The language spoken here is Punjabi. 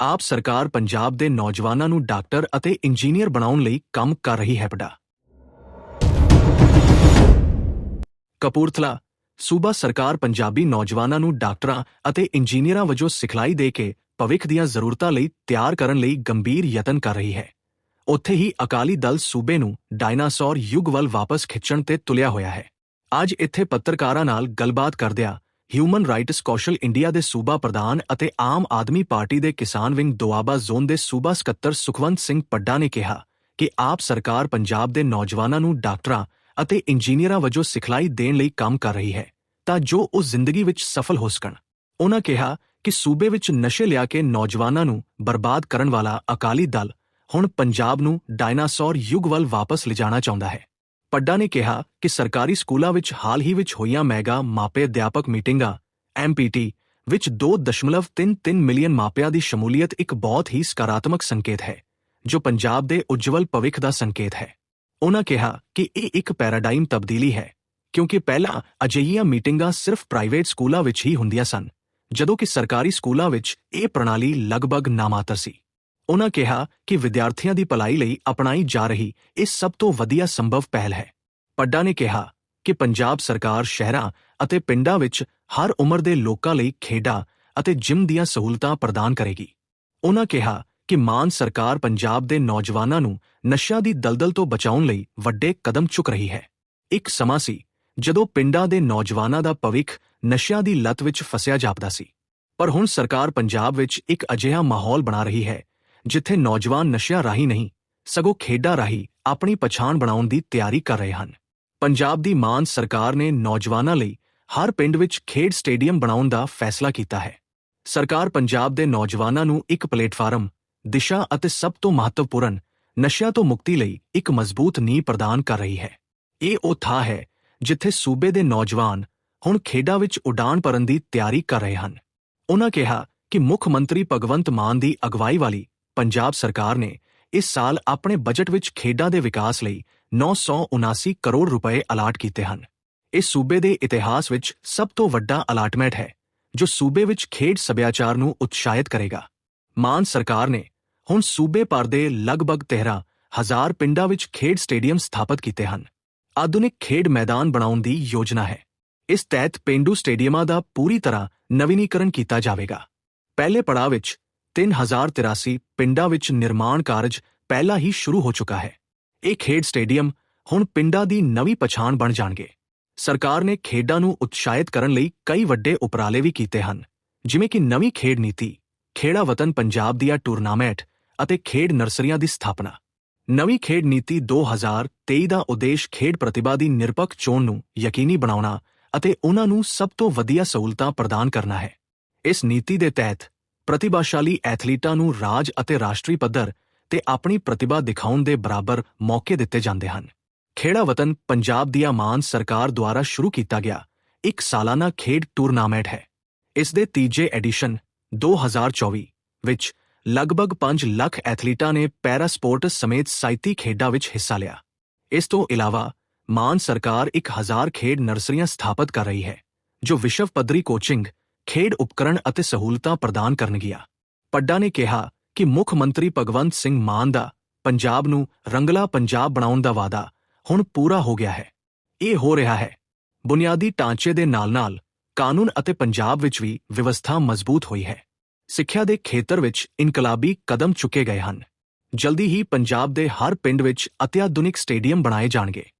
ਆਪ ਸਰਕਾਰ ਪੰਜਾਬ ਦੇ ਨੌਜਵਾਨਾਂ ਨੂੰ ਡਾਕਟਰ ਅਤੇ ਇੰਜੀਨੀਅਰ ਬਣਾਉਣ ਲਈ ਕੰਮ ਕਰ ਰਹੀ ਹੈ ਪੜਾ ਕਪੂਰਥਲਾ, ਸੂਬਾ ਸਰਕਾਰ ਪੰਜਾਬੀ ਨੌਜਵਾਨਾਂ ਨੂੰ ਡਾਕਟਰਾਂ ਅਤੇ ਇੰਜੀਨੀਅਰਾਂ ਵਜੋਂ ਸਿਖਲਾਈ ਦੇ ਕੇ ਭਵਿੱਖ ਦੀਆਂ ਜ਼ਰੂਰਤਾਂ ਲਈ ਤਿਆਰ ਕਰਨ ਲਈ ਗੰਭੀਰ ਯਤਨ ਕਰ ਰਹੀ ਹੈ। ਉੱਥੇ ਹੀ ਅਕਾਲੀ ਦਲ ਸੂਬੇ ਨੂੰ ਡਾਇਨਾਸੌਰ ਯੁੱਗ ਵੱਲ ਵਾਪਸ ਖਿੱਚਣ ਤੇ ਤੁਲਿਆ ਹੋਇਆ ਹੈ। ਅੱਜ ਇੱਥੇ ਪੱਤਰਕਾਰਾਂ ਨਾਲ ਗੱਲਬਾਤ ਕਰਦਿਆਂ ਹਿਊਮਨ ਰਾਈਟਸ ਕੌਸ਼ਲ ਇੰਡੀਆ ਦੇ ਸੂਬਾ ਪ੍ਰਧਾਨ ਅਤੇ ਆਮ ਆਦਮੀ ਪਾਰਟੀ ਦੇ ਕਿਸਾਨ ਵਿੰਗ ਦੁਆਬਾ ਜ਼ੋਨ ਦੇ ਸੂਬਾ ਸਕੱਤਰ ਸੁਖਵੰਤ ਸਿੰਘ ਪੱਡਾ ਨੇ ਕਿਹਾ ਕਿ ਆਪ ਸਰਕਾਰ ਪੰਜਾਬ ਦੇ ਨੌਜਵਾਨਾਂ ਨੂੰ ਡਾਕਟਰਾਂ ਅਤੇ ਇੰਜੀਨੀਅਰਾਂ ਵਜੋਂ ਸਿਖਲਾਈ ਦੇਣ ਲਈ ਕੰਮ ਕਰ ਰਹੀ ਹੈ ਤਾਂ ਜੋ ਉਹ ਜ਼ਿੰਦਗੀ ਵਿੱਚ ਸਫਲ ਹੋ ਸਕਣ। ਉਨ੍ਹਾਂ ਕਿਹਾ ਕਿ ਸੂਬੇ ਵਿੱਚ ਨਸ਼ੇ ਲਿਆ ਕੇ ਨੌਜਵਾਨਾਂ ਨੂੰ ਬਰਬਾਦ ਕਰਨ ਵਾਲਾ ਅਕਾਲੀ ਦਲ ਹੁਣ ਪੰਜਾਬ ਨੂੰ ਡਾਇਨਾਸੌਰ ਯੁੱਗ ਵੱਲ ਵਾਪਸ ਲਿਜਾਣਾ ਚਾਹੁੰਦਾ ਹੈ। ਪੱਡਾ ਨੇ ਕਿਹਾ ਕਿ ਸਰਕਾਰੀ ਸਕੂਲਾਂ ਵਿੱਚ ਹਾਲ ਹੀ ਵਿੱਚ ਹੋਈਆਂ ਮੈਗਾ ਮਾਪੇ ਅਧਿਆਪਕ ਮੀਟਿੰਗਾਂ ਐਮਪੀਟੀ ਵਿੱਚ 2.33 ਮਿਲੀਅਨ ਮਾਪਿਆਂ ਦੀ ਸ਼ਮੂਲੀਅਤ ਇੱਕ ਬਹੁਤ ਹੀ ਸਕਾਰਾਤਮਕ ਸੰਕੇਤ ਹੈ, ਜੋ ਪੰਜਾਬ ਦੇ ਉਜਵਲ ਭਵਿੱਖ ਦਾ ਸੰਕੇਤ ਹੈ। ਉਹਨਾਂ ਕਿਹਾ ਕਿ ਇਹ ਇੱਕ ਪੈਰਾਡਾਈਮ ਤਬਦੀਲੀ ਹੈ, ਕਿਉਂਕਿ ਪਹਿਲਾਂ ਅਜਿਹੀਆਂ ਮੀਟਿੰਗਾਂ ਸਿਰਫ ਪ੍ਰਾਈਵੇਟ ਸਕੂਲਾਂ ਵਿੱਚ ਹੀ ਹੁੰਦੀਆਂ ਸਨ, ਜਦੋਂ ਕਿ ਸਰਕਾਰੀ ਸਕੂਲਾਂ ਵਿੱਚ ਇਹ ਪ੍ਰਣਾਲੀ ਲਗਭਗ ਨਾਮਾਤਰ ਸੀ। ਉਨ੍ਹਾਂ ਕਿਹਾ ਕਿ ਵਿਦਿਆਰਥੀਆਂ ਦੀ ਭਲਾਈ ਲਈ ਅਪਣਾਈ ਜਾ ਰਹੀ ਇਹ ਸਭ ਤੋਂ ਵਧੀਆ ਸੰਭਵ ਪਹਿਲ ਹੈ। ਪੱਡਾ ਨੇ ਕਿਹਾ ਕਿ ਪੰਜਾਬ ਸਰਕਾਰ ਸ਼ਹਿਰਾਂ ਅਤੇ ਪਿੰਡਾਂ ਵਿੱਚ ਹਰ ਉਮਰ ਦੇ ਲੋਕਾਂ ਲਈ ਖੇਡਾਂ ਅਤੇ ਜਿਮ ਦੀਆਂ ਸਹੂਲਤਾਂ ਪ੍ਰਦਾਨ ਕਰੇਗੀ। ਉਨ੍ਹਾਂ ਕਿਹਾ ਕਿ ਮਾਨ ਸਰਕਾਰ ਪੰਜਾਬ ਦੇ ਨੌਜਵਾਨਾਂ ਨੂੰ ਨਸ਼ਿਆਂ ਦੀ ਦਲਦਲ ਤੋਂ ਬਚਾਉਣ ਲਈ ਵੱਡੇ ਕਦਮ ਚੁੱਕ ਰਹੀ ਹੈ। ਇੱਕ ਸਮਾਂ ਸੀ ਜਦੋਂ ਪਿੰਡਾਂ ਦੇ ਨੌਜਵਾਨਾਂ ਦਾ ਭਵਿੱਖ ਨਸ਼ਿਆਂ ਦੀ ਲਤ ਵਿੱਚ ਫਸਿਆ ਜਾਪਦਾ ਸੀ। ਪਰ ਹੁਣ ਸਰਕਾਰ ਪੰਜਾਬ ਵਿੱਚ ਇੱਕ ਅਜਿਹਾ ਮਾਹੌਲ ਬਣਾ ਰਹੀ ਹੈ ਜਿੱਥੇ ਨੌਜਵਾਨ ਨਸ਼ਿਆਂ ਰਾਹੀਂ ਨਹੀਂ, ਸਗੋਂ ਖੇਡਾਂ ਰਾਹੀਂ ਆਪਣੀ ਪਛਾਣ ਬਣਾਉਣ ਦੀ ਤਿਆਰੀ ਕਰ ਰਹੇ ਹਨ। ਪੰਜਾਬ ਦੀ ਮਾਨ ਸਰਕਾਰ ਨੇ ਨੌਜਵਾਨਾਂ ਲਈ ਹਰ ਪਿੰਡ ਵਿੱਚ ਖੇਡ ਸਟੇਡੀਅਮ ਬਣਾਉਣ ਦਾ ਫੈਸਲਾ ਕੀਤਾ ਹੈ। ਸਰਕਾਰ ਪੰਜਾਬ ਦੇ ਨੌਜਵਾਨਾਂ ਨੂੰ ਇੱਕ ਪਲੇਟਫਾਰਮ, ਦਿਸ਼ਾ ਅਤੇ ਸਭ ਤੋਂ ਮਹੱਤਵਪੂਰਨ ਨਸ਼ਿਆਂ ਤੋਂ ਮੁਕਤੀ ਲਈ ਇੱਕ ਮਜ਼ਬੂਤ ਨੀਂਹ ਪ੍ਰਦਾਨ ਕਰ ਰਹੀ ਹੈ। ਇਹ ਉਹ ਥਾਂ ਹੈ ਜਿੱਥੇ ਸੂਬੇ ਦੇ ਨੌਜਵਾਨ ਹੁਣ ਖੇਡਾਂ ਵਿੱਚ ਉਡਾਣ ਭਰਨ ਦੀ ਤਿਆਰੀ ਕਰ ਰਹੇ ਹਨ। ਉਨ੍ਹਾਂ ਕਿਹਾ ਕਿ ਮੁੱਖ ਮੰਤਰੀ ਭਗਵੰਤ ਮਾਨ ਦੀ ਅਗਵਾਈ ਵਾਲੀ ਪੰਜਾਬ ਸਰਕਾਰ ਨੇ ਇਸ ਸਾਲ ਆਪਣੇ ਬਜਟ ਵਿੱਚ ਖੇਡਾਂ ਦੇ ਵਿਕਾਸ ਲਈ 979 ਕਰੋੜ ਰੁਪਏ ਅਲਾਟ ਕੀਤੇ ਹਨ। ਇਹ ਸੂਬੇ ਦੇ ਇਤਿਹਾਸ ਵਿੱਚ ਸਭ ਤੋਂ ਵੱਡਾ ਅਲਾਟਮੈਂਟ ਹੈ, ਜੋ ਸੂਬੇ ਵਿੱਚ ਖੇਡ ਸੱਭਿਆਚਾਰ ਨੂੰ ਉਤਸ਼ਾਹਿਤ ਕਰੇਗਾ। ਮਾਨ ਸਰਕਾਰ ਨੇ ਹੁਣ ਸੂਬੇ ਭਰ ਦੇ ਲਗਭਗ 13 ਹਜ਼ਾਰ ਪਿੰਡਾਂ ਵਿੱਚ ਖੇਡ ਸਟੇਡੀਅਮ ਸਥਾਪਿਤ ਕੀਤੇ ਹਨ। ਆਧੁਨਿਕ ਖੇਡ ਮੈਦਾਨ ਬਣਾਉਣ ਦੀ ਯੋਜਨਾ ਹੈ। ਇਸ ਤਹਿਤ ਪਿੰਡੂ ਸਟੇਡੀਅਮਾਂ ਦਾ ਪੂਰੀ ਤਰ੍ਹਾਂ ਨਵੀਨੀਕਰਨ ਕੀਤਾ ਜਾਵੇਗਾ। ਪਹਿਲੇ ਪੜਾਅ ਵਿੱਚ 3083 ਪਿੰਡਾਂ ਵਿੱਚ ਨਿਰਮਾਣ ਕਾਰਜ ਪਹਿਲਾਂ ਹੀ ਸ਼ੁਰੂ ਹੋ ਚੁੱਕਾ ਹੈ। ਇਹ ਖੇਡ ਸਟੇਡੀਅਮ ਹੁਣ ਪਿੰਡਾਂ ਦੀ ਨਵੀਂ ਪਛਾਣ ਬਣ ਜਾਣਗੇ। ਸਰਕਾਰ ਨੇ ਖੇਡਾਂ ਨੂੰ ਉਤਸ਼ਾਹਿਤ ਕਰਨ ਲਈ ਕਈ ਵੱਡੇ ਉਪਰਾਲੇ ਵੀ ਕੀਤੇ ਹਨ। ਜਿਵੇਂ ਕਿ ਨਵੀਂ ਖੇਡ ਨੀਤੀ, ਖੇੜਾ ਵਤਨ ਪੰਜਾਬ ਦੀਆਂ ਟੂਰਨਾਮੈਂਟ ਅਤੇ ਖੇਡ ਨਰਸਰੀਆਂ ਦੀ ਸਥਾਪਨਾ। ਨਵੀਂ ਖੇਡ ਨੀਤੀ 2023 ਦਾ ਉਦੇਸ਼ ਖੇਡ ਪ੍ਰਤਿਭਾ ਦੀ ਨਿਰਪੱਖ ਚੋਣ ਨੂੰ ਯਕੀਨੀ ਬਣਾਉਣਾ ਅਤੇ ਉਹਨਾਂ ਨੂੰ ਸਭ ਤੋਂ ਵਧੀਆ ਸਹੂਲਤਾਂ ਪ੍ਰਦਾਨ ਕਰਨਾ ਹੈ। ਇਸ ਨੀਤੀ ਦੇ ਤਹਿਤ ਪ੍ਰਤਿਭਾਸ਼ਾਲੀ ਐਥਲੀਟਾਂ ਨੂੰ ਰਾਜ ਅਤੇ ਰਾਸ਼ਟਰੀ ਪੱਧਰ ਤੇ ਆਪਣੀ ਪ੍ਰਤਿਭਾ ਦਿਖਾਉਣ ਦੇ ਬਰਾਬਰ ਮੌਕੇ ਦਿੱਤੇ ਜਾਂਦੇ ਹਨ। ਖੇੜਾ ਵਤਨ ਪੰਜਾਬ ਦੀਆਂ ਮਾਨ ਸਰਕਾਰ ਦੁਆਰਾ ਸ਼ੁਰੂ ਕੀਤਾ ਗਿਆ ਇੱਕ ਸਾਲਾਨਾ ਖੇਡ ਟੂਰਨਾਮੈਂਟ ਹੈ। ਇਸ ਦੇ ਤੀਜੇ ਐਡੀਸ਼ਨ 2024 ਵਿੱਚ ਲਗਭਗ 5 ਲੱਖ ਐਥਲੀਟਾਂ ਨੇ ਪੈਰਾ ਸਪੋਰਟਸ ਸਮੇਤ ਸਾਈਤੀ ਖੇਡਾਂ ਵਿੱਚ ਹਿੱਸਾ ਲਿਆ। ਇਸ ਤੋਂ ਇਲਾਵਾ ਮਾਨ ਸਰਕਾਰ 1000 ਖੇਡ ਨਰਸਰੀਆਂ ਸਥਾਪਿਤ ਕਰ ਰਹੀ ਹੈ, ਜੋ ਵਿਸ਼ਵ ਪੱਧਰੀ ਕੋਚਿੰਗ ਖੇਡ ਉਪਕਰਣ ਅਤੇ ਸਹੂਲਤਾਂ ਪ੍ਰਦਾਨ ਕਰਨਗੀਆਂ। ਪੱਡਾ ਨੇ ਕਿਹਾ ਕਿ ਮੁੱਖ ਮੰਤਰੀ ਭਗਵੰਤ ਸਿੰਘ ਮਾਨ ਦਾ ਪੰਜਾਬ ਨੂੰ ਰੰਗਲਾ ਪੰਜਾਬ ਬਣਾਉਣ ਦਾ ਵਾਅਦਾ ਹੁਣ ਪੂਰਾ ਹੋ ਗਿਆ ਹੈ। ਇਹ ਹੋ ਰਿਹਾ ਹੈ। ਬੁਨਿਆਦੀ ਢਾਂਚੇ ਦੇ ਨਾਲ-ਨਾਲ ਕਾਨੂੰਨ ਅਤੇ ਪੰਜਾਬ ਵਿੱਚ ਵੀ ਵਿਵਸਥਾ ਮਜ਼ਬੂਤ ਹੋਈ ਹੈ। ਸਿੱਖਿਆ ਦੇ ਖੇਤਰ ਵਿੱਚ ਇਨਕਲਾਬੀ ਕਦਮ ਚੁੱਕੇ ਗਏ ਹਨ। ਜਲਦੀ ਹੀ ਪੰਜਾਬ ਦੇ ਹਰ ਪਿੰਡ ਵਿੱਚ ਅਤਿਆਧੁਨਿਕ ਸਟੇਡੀਅਮ ਬਣਾਏ ਜਾਣਗੇ।